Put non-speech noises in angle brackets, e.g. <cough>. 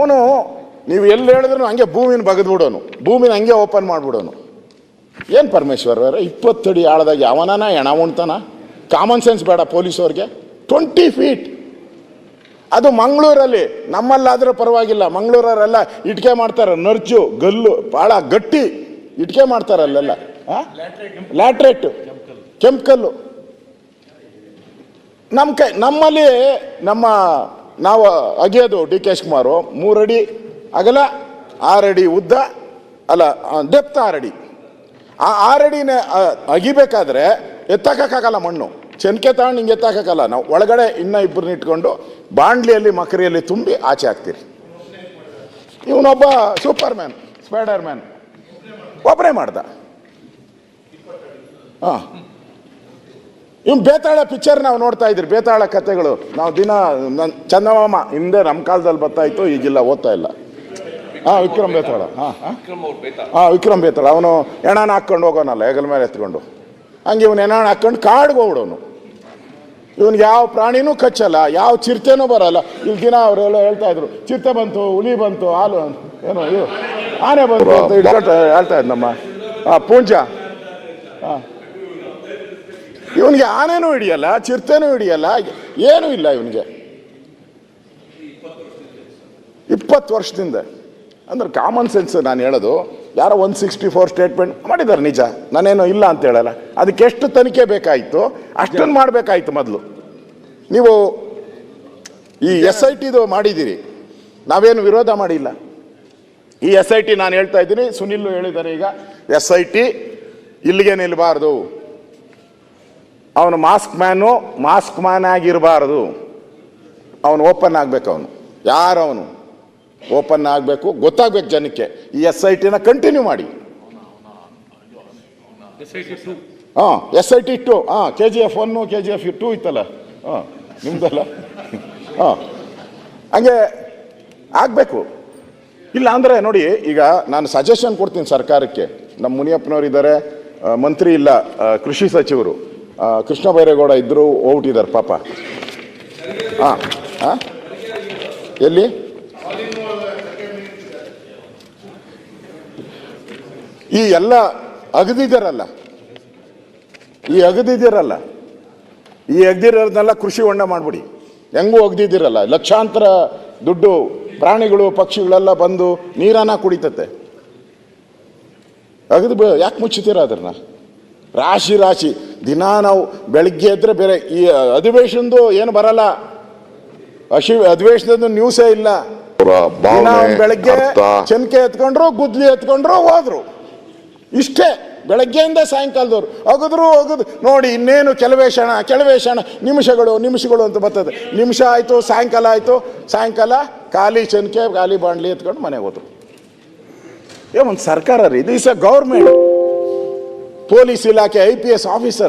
ಅವನು, ನೀವು ಎಲ್ಲಿ ಹೇಳಿದ್ರು ಹಂಗೆ ಭೂಮಿನ ಬಗೆದ್ಬಿಡೋನು. ಭೂಮಿನ ಹಂಗೆ ಓಪನ್ ಮಾಡಿಬಿಡೋನು. ಏನು ಪರಮೇಶ್ವರ್ ಅವರ, ಇಪ್ಪತ್ತಡಿ ಆಳದಾಗ ಯಾವನಾನ ಹೆಣ ಉಣ್ತಾನ? ಕಾಮನ್ ಸೆನ್ಸ್ ಬೇಡ ಪೊಲೀಸವ್ರಿಗೆ. ಟ್ವೆಂಟಿ ಫೀಟ್ ಅದು ಮಂಗಳೂರಲ್ಲಿ, ನಮ್ಮಲ್ಲಾದರೂ ಪರವಾಗಿಲ್ಲ. ಮಂಗಳೂರವರೆಲ್ಲ ಇಟ್ಕೆ ಮಾಡ್ತಾರೆ, ನರ್ಜು, ಗಲ್ಲು ಭಾಳ ಗಟ್ಟಿ ಇಟ್ಕೆ ಮಾಡ್ತಾರೆ ಅಲ್ಲೆಲ್ಲ. ಲ್ಯಾಟ್ರೇಟ್ ಕೆಂಪ್ಕಲ್ಲು. ನಮ್ಮ ಕೈ, ನಮ್ಮಲ್ಲಿ ನಮ್ಮ ನಾವು ಅಗೆಯೋದು ಡಿ ಕೆ ಶಿವಕುಮಾರು, ಮೂರಡಿ ಅಗಲ, ಆರಡಿ ಉದ್ದ, ಅಲ್ಲ ಡೆಪ್ತ್ ಆರಡಿ. ಆ ಆರಡಿನ ಅಗಿಬೇಕಾದ್ರೆ ಎತ್ತಕ್ಕಾಗಲ್ಲ ಮಣ್ಣು. ಚೆನ್ಕೆ ತಗೊಂಡು ಹಿಂಗೆ ಎತ್ತಕ್ಕಾಗಲ್ಲ. ನಾವು ಒಳಗಡೆ ಇನ್ನೂ ಇಬ್ಬರನ್ನ ಇಟ್ಕೊಂಡು ಬಾಂಡ್ಲಿಯಲ್ಲಿ ಮಕರಿಯಲ್ಲಿ ತುಂಬಿ ಆಚೆ ಹಾಕ್ತೀರಿ. ಇವನೊಬ್ಬ ಸೂಪರ್ ಮ್ಯಾನ್ ಸ್ಪೈಡರ್ ಮ್ಯಾನ್ ಒಬ್ಬರೇ ಮಾಡ್ದ. ಹಾಂ. ಇವ್ ಬೇತಾಳ ಪಿಕ್ಚರ್ ನಾವು ನೋಡ್ತಾ ಇದ್ರಿ ಬೇತಾಳ ಕಥೆಗಳು ನಾವು ದಿನ ನನ್ ಚಂದಮಾಮ ಹಿಂದೆ ನಮ್ಮ ಕಾಲದಲ್ಲಿ ಬರ್ತಾ ಇತ್ತು ಈಗಿಲ್ಲ ಓದ್ತಾ ಇಲ್ಲ. ಹಾ ವಿಕ್ರಮ್ ಬೇತಾಳ. ಹಾ ಹಾಂ ವಿಕ್ರಮ್ ಬೇತಾಳ. ಅವನು ಎಣಾನ ಹಾಕ್ಕೊಂಡು ಹೋಗೋನಲ್ಲ ಹೆಗಲ ಮೇಲೆ ಎತ್ಕೊಂಡು. ಹಂಗೆ ಇವನು ಎಣಾಣ ಹಾಕ್ಕೊಂಡು ಕಾಡ್ಗೆ ಹೋಗ್ಬಿಡೋನು ಇವನ್ಗೆ ಯಾವ ಪ್ರಾಣಿನೂ ಕಚ್ಚಲ್ಲ ಯಾವ ಚಿರತೆನೂ ಬರಲ್ಲ. ಇಲ್ಲಿ ದಿನ ಅವರೆಲ್ಲ ಹೇಳ್ತಾ ಇದ್ರು ಚಿರತೆ ಬಂತು ಹುಲಿ ಬಂತು ಹಾಲು ಏನೋ ಇದು ಆನೆ ಬಂತು ಅಂತ ಹೇಳ್ತಾ ಇದ್ ನಮ್ಮ ಆ, ಪೂಂಜ. ಹಾಂ ಇವನಿಗೆ ಆನೆನೂ ಹಿಡಿಯಲ್ಲ ಚಿರತೆನೂ ಹಿಡಿಯಲ್ಲ ಏನೂ ಇಲ್ಲ ಇವನಿಗೆ. ಇಪ್ಪತ್ತು ವರ್ಷದಿಂದ. ಅಂದ್ರೆ ಕಾಮನ್ ಸೆನ್ಸ್ ನಾನು ಹೇಳೋದು ಯಾರೋ ಒನ್ ಸಿಕ್ಸ್ಟಿ ಫೋರ್ ಸ್ಟೇಟ್ಮೆಂಟ್ ಮಾಡಿದ್ದಾರೆ ನಿಜ ನಾನೇನು ಇಲ್ಲ ಅಂತ ಹೇಳಲ್ಲ. ಅದಕ್ಕೆ ಎಷ್ಟು ತನಿಖೆ ಬೇಕಾಯಿತು ಅಷ್ಟನ್ನು ಮಾಡಬೇಕಾಯ್ತು ಮೊದಲು. ನೀವು ಈ ಎಸ್ ಐ ಟಿದು ಮಾಡಿದ್ದೀರಿ ನಾವೇನು ವಿರೋಧ ಮಾಡಿಲ್ಲ. ಈ ಎಸ್ ಐ ಟಿ ನಾನು ಹೇಳ್ತಾ ಇದ್ದೀನಿ ಸುನಿಲ್ ಹೇಳಿದ್ದಾರೆ ಈಗ ಎಸ್ ಐ ಟಿ ಇಲ್ಲಿಗೆ ನಿಲ್ಲಬಾರ್ದು ಅವನು ಮಾಸ್ಕ್ ಮ್ಯಾನು ಮಾಸ್ಕ್ ಮ್ಯಾನ್ ಆಗಿರಬಾರದು. ಅವನು ಓಪನ್ ಆಗಬೇಕು ಅವನು. ಯಾರು ಅವನು ಓಪನ್ ಆಗಬೇಕು ಗೊತ್ತಾಗಬೇಕು ಜನಕ್ಕೆ. ಈ ಎಸ್ ಐ ಟಿನ ಕಂಟಿನ್ಯೂ ಮಾಡಿ. ಹಾಂ ಎಸ್ ಐ ಟಿ ಟು. ಹಾಂ K G F one K G F two ಇತ್ತಲ್ಲ. ಹಾಂ ನಿಮ್ದಲ್ಲ? <laughs> ಹಾಂ. ಹಂಗೆ ಆಗಬೇಕು. ಇಲ್ಲ ಅಂದರೆ ನೋಡಿ ಈಗ ನಾನು ಸಜೆಷನ್ ಕೊಡ್ತೀನಿ ಸರ್ಕಾರಕ್ಕೆ. ನಮ್ಮ ಮುನಿಯಪ್ಪನವ್ರು ಇದ್ದಾರೆ ಮಂತ್ರಿ ಇಲ್ಲ ಕೃಷಿ ಸಚಿವರು. ಕೃಷ್ಣ ಬೈರೇಗೌಡ ಇದ್ದರು ಹೋಗ್ಬಿಟ್ಟಿದ್ದಾರೆ, ಪಾಪ. ಹಾಂ ಹಾಂ ಎಲ್ಲಿ? ಈ ಎಲ್ಲ ಅಗದಿದ್ದಾರಲ್ಲ ಈ ಅಗದಿದ್ದೀರಲ್ಲ ಈ ಅಗದಿರೋದನ್ನೆಲ್ಲ ಕೃಷಿ ಹೊಂಡ ಮಾಡಿಬಿಡಿ. ಹೆಂಗೂ ಅಗದಿದ್ದೀರಲ್ಲ ಲಕ್ಷಾಂತರ ದುಡ್ಡು, ಪ್ರಾಣಿಗಳು, ಪಕ್ಷಿಗಳೆಲ್ಲ ಬಂದು ನೀರನ್ನ ಕುಡಿತತೆ. ಅಗದು ಯಾಕೆ ಮುಚ್ಚುತ್ತೀರ ಅದನ್ನ ರಾಶಿ ರಾಶಿ. ದಿನ ನಾವು ಬೆಳಗ್ಗೆ ಎದ್ರೆ ಬೇರೆ ಈ ಅಧಿವೇಶನದು ಏನು ಬರಲ್ಲ. ಅಶಿ ಅಧಿವೇಶನದ ನ್ಯೂಸೇ ಇಲ್ಲ. ಬೆಳಗ್ಗೆ ಚನ್ಕೆ ಎತ್ಕೊಂಡ್ರು ಗುದ್ಲಿ ಎತ್ಕೊಂಡ್ರು ಹೋದ್ರು. ಇಷ್ಟೇ ಬೆಳಗ್ಗೆಯಿಂದ ಸಾಯಂಕಾಲದವ್ರು. ಅಗದ್ರು ಅಗದು ನೋಡಿ ಇನ್ನೇನು ಕೆಲವೇ ಕ್ಷಣ ಕೆಲವೇ ಕ್ಷಣ ನಿಮಿಷಗಳು ನಿಮಿಷಗಳು ಅಂತ ಬರ್ತದೆ. ನಿಮಿಷ ಆಯಿತು ಸಾಯಂಕಾಲ ಆಯಿತು. ಸಾಯಂಕಾಲ ಖಾಲಿ ಚನ್ಕೆ ಖಾಲಿ ಬಾಂಡ್ಲಿ ಎತ್ಕೊಂಡು ಮನೆಗೆ ಹೋದ್ರು. ಏ ಒಂದು ಸರ್ಕಾರ ರೀ ಇಸ್ ಅ ಗೌರ್ಮೆಂಟ್ ಪೊಲೀಸ್ ಇಲಾಖೆ ಐ ಪಿ ಎಸ್ ಆಫೀಸರ್ಸ್.